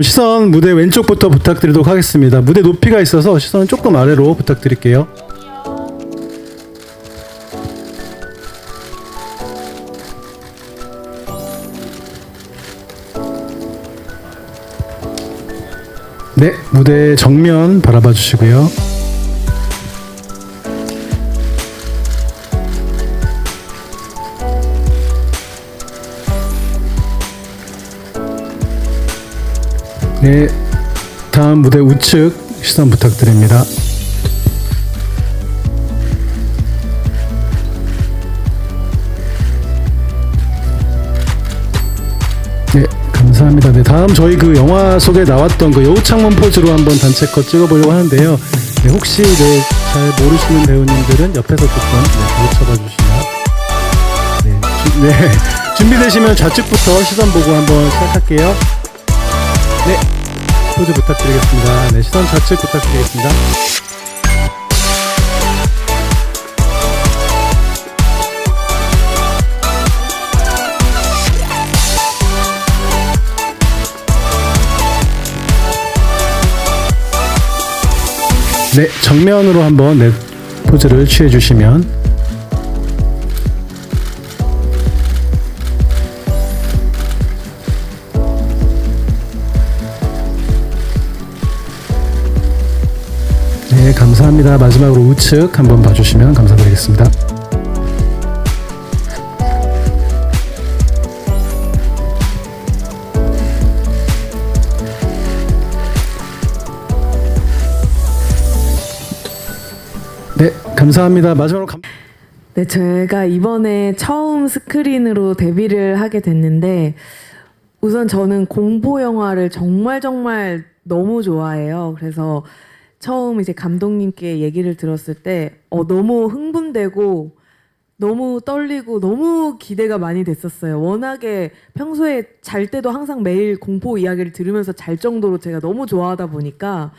시선 무대 왼쪽부터 부탁드리도록 하겠습니다. 무대 높이가 있어서 시선은 조금 아래로 부탁드릴게요. 네, 무대 정면 바라봐 주시고요. 네, 다음 무대 우측 시선 부탁드립니다. 네, 감사합니다. 네, 다음 저희 그 영화 속에 나왔던 그 여우창문 포즈로 한번 단체 컷 찍어보려고 하는데요. 네, 혹시 네, 잘 모르시는 배우님들은 옆에서 조금 네, 가르쳐봐 주시면 네, 주- 네, 준비되시면 좌측부터 시선 보고 한번 시작할게요. 네, 포즈 부탁드리겠습니다. 네, 시선 좌측 부탁드리겠습니다. 네, 정면으로 한번 네, 포즈를 취해 주시면 감사합니다. 마지막으로 우측 한번 봐주시면 감사드리겠습니다. 네, 감사합니다. 마지막으로 감... 네, 제가 이번에 처음 스크린으로 데뷔를 하게 됐는데 우선 저는 공포 영화를 정말 정말 너무 좋아해요. 그래서 처음 이제 감독님께 얘기를 들었을 때 어, 너무 흥분되고 너무 떨리고 너무 기대가 많이 됐었어요. 워낙에 평소에 잘 때도 항상 매일 공포 이야기를 들으면서 잘 정도로 제가 너무 좋아하다 보니까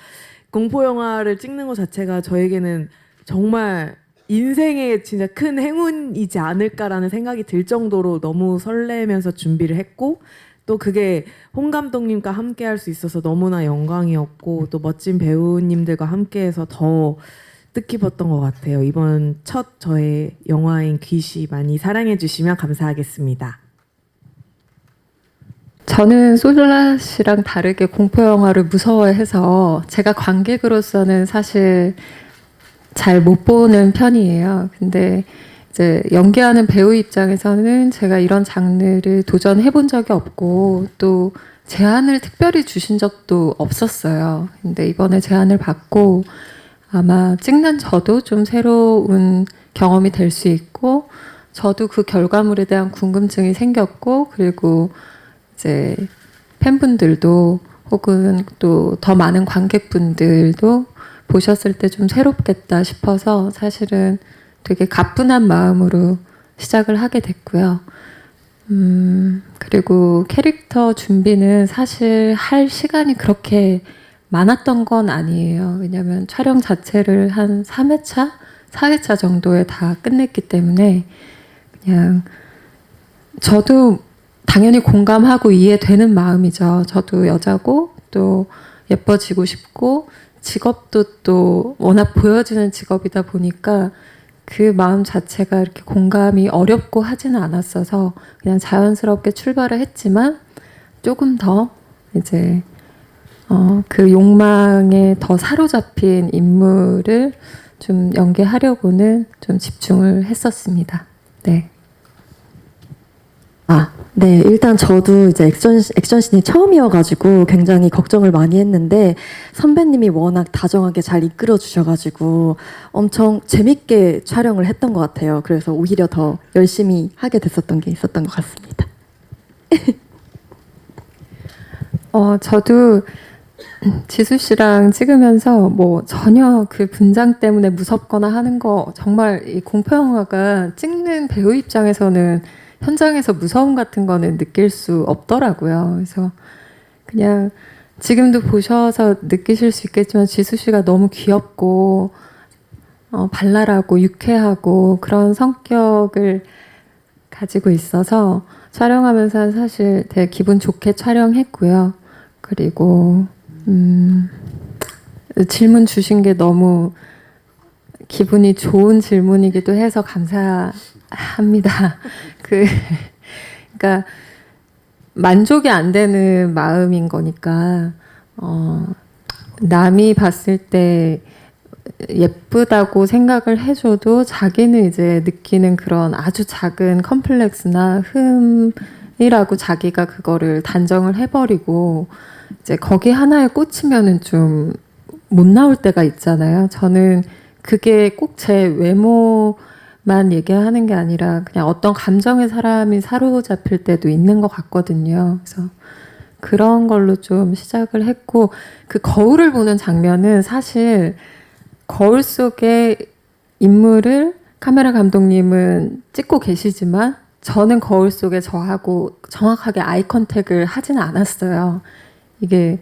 공포 영화를 찍는 것 자체가 저에게는 정말 인생의 진짜 큰 행운이지 않을까라는 생각이 들 정도로 너무 설레면서 준비를 했고 또 그게 홍 감독님과 함께 할 수 있어서 너무나 영광이었고 또 멋진 배우님들과 함께해서 더 뜻깊었던 것 같아요. 이번 첫 저의 영화인 귀시 많이 사랑해 주시면 감사하겠습니다. 저는 솔라 씨랑 다르게 공포 영화를 무서워해서 제가 관객으로서는 사실 잘 못 보는 편이에요. 근데 이제 연기하는 배우 입장에서는 제가 이런 장르를 도전해 본 적이 없고 또 제안을 특별히 주신 적도 없었어요. 근데 이번에 제안을 받고 아마 찍는 저도 좀 새로운 경험이 될 수 있고 저도 그 결과물에 대한 궁금증이 생겼고 그리고 이제 팬분들도 혹은 또 더 많은 관객분들도 보셨을 때 좀 새롭겠다 싶어서 사실은 되게 가뿐한 마음으로 시작을 하게 됐고요. 음, 그리고 캐릭터 준비는 사실 할 시간이 그렇게 많았던 건 아니에요. 왜냐면 촬영 자체를 한 3회차, 4회차 정도에 다 끝냈기 때문에 그냥 저도 당연히 공감하고 이해되는 마음이죠. 저도 여자고 또 예뻐지고 싶고 직업도 또 워낙 보여지는 직업이다 보니까 그 마음 자체가 이렇게 공감이 어렵고 하지는 않았어서 그냥 자연스럽게 출발을 했지만 조금 더 이제 어, 그 욕망에 더 사로잡힌 인물을 좀 연기하려고는 좀 집중을 했었습니다. 네. 아, 네. 일단 저도 이제 액션, 액션씬이 처음이어가지고 굉장히 걱정을 많이 했는데 선배님이 워낙 다정하게 잘 이끌어 주셔가지고 엄청 재밌게 촬영을 했던 것 같아요. 그래서 오히려 더 열심히 하게 됐었던 게 있었던 것 같습니다. 어, 저도 지수 씨랑 찍으면서 뭐 전혀 그 분장 때문에 무섭거나 하는 거 정말 이 공포 영화가 찍는 배우 입장에서는 현장에서 무서움 같은 거는 느낄 수 없더라고요. 그래서 그냥 지금도 보셔서 느끼실 수 있겠지만 지수 씨가 너무 귀엽고 어, 발랄하고 유쾌하고 그런 성격을 가지고 있어서 촬영하면서 사실 되게 기분 좋게 촬영했고요. 그리고 음, 질문 주신 게 너무 기분이 좋은 질문이기도 해서 감사 합니다. 그 그러니까 만족이 안 되는 마음인 거니까 어, 남이 봤을 때 예쁘다고 생각을 해줘도 자기는 이제 느끼는 그런 아주 작은 컴플렉스나 흠이라고 자기가 그거를 단정을 해버리고 이제 거기 하나에 꽂히면은 좀 못 나올 때가 있잖아요. 저는 그게 꼭 제 외모 만 얘기하는 게 아니라 그냥 어떤 감정에 사람이 사로잡힐 때도 있는 것 같거든요. 그래서 그런 걸로 좀 시작을 했고 그 거울을 보는 장면은 사실 거울 속의 인물을 카메라 감독님은 찍고 계시지만 저는 거울 속에 저하고 정확하게 아이 컨택을 하지는 않았어요. 이게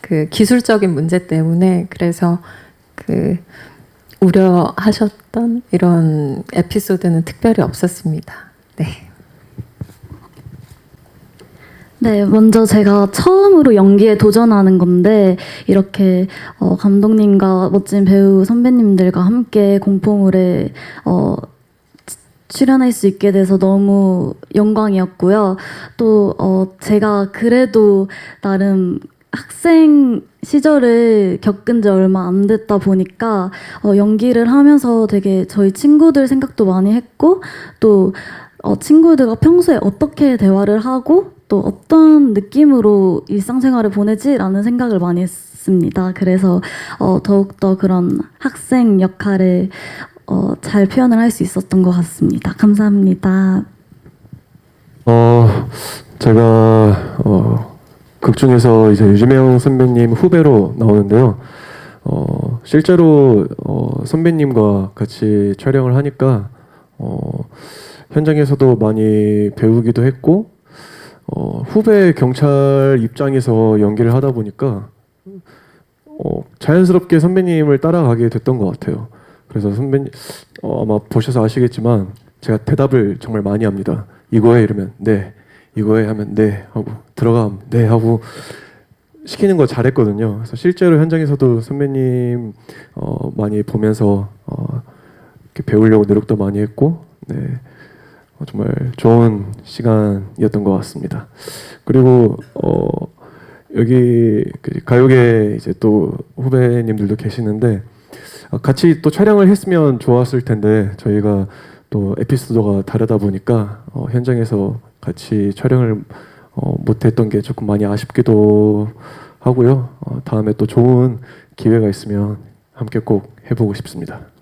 그 기술적인 문제 때문에 그래서 그 우려하셨던 이런 에피소드는 특별히 없었습니다. 네. 네, 먼저 제가 처음으로 연기에 도전하는 건데 이렇게 어, 감독님과 멋진 배우 선배님들과 함께 공포물에 어, 치- 출연할 수 있게 돼서 너무 영광이었고요. 또 어, 제가 그래도 나름 학생 시절을 겪은 지 얼마 안 됐다 보니까 어, 연기를 하면서 되게 저희 친구들 생각도 많이 했고 또 어, 친구들과 평소에 어떻게 대화를 하고 또 어떤 느낌으로 일상생활을 보내지라는 생각을 많이 했습니다. 그래서 어, 더욱더 그런 학생 역할을 어, 잘 표현을 할 수 있었던 것 같습니다. 감사합니다. 어, 제가 어, 극 중에서 이제 유재명 선배님 후배로 나오는데요. 어, 실제로 어, 선배님과 같이 촬영을 하니까 어, 현장에서도 많이 배우기도 했고 어, 후배 경찰 입장에서 연기를 하다 보니까 어, 자연스럽게 선배님을 따라가게 됐던 것 같아요. 그래서 선배님 어, 아마 보셔서 아시겠지만 제가 대답을 정말 많이 합니다. 이거에 이러면 네, 이거에 하면 네 하고 들어가면 네 하고 시키는 거 잘했거든요. 그래서 실제로 현장에서도 선배님 어, 많이 보면서 어, 이렇게 배우려고 노력도 많이 했고 네. 어, 정말 좋은 시간이었던 것 같습니다. 그리고 어, 여기 그 가요계 이제 또 후배님들도 계시는데 어, 같이 또 촬영을 했으면 좋았을 텐데 저희가 또 에피소드가 다르다 보니까 어, 현장에서 같이 촬영을 어, 못했던 게 조금 많이 아쉽기도 하고요. 어, 다음에 또 좋은 기회가 있으면 함께 꼭 해보고 싶습니다.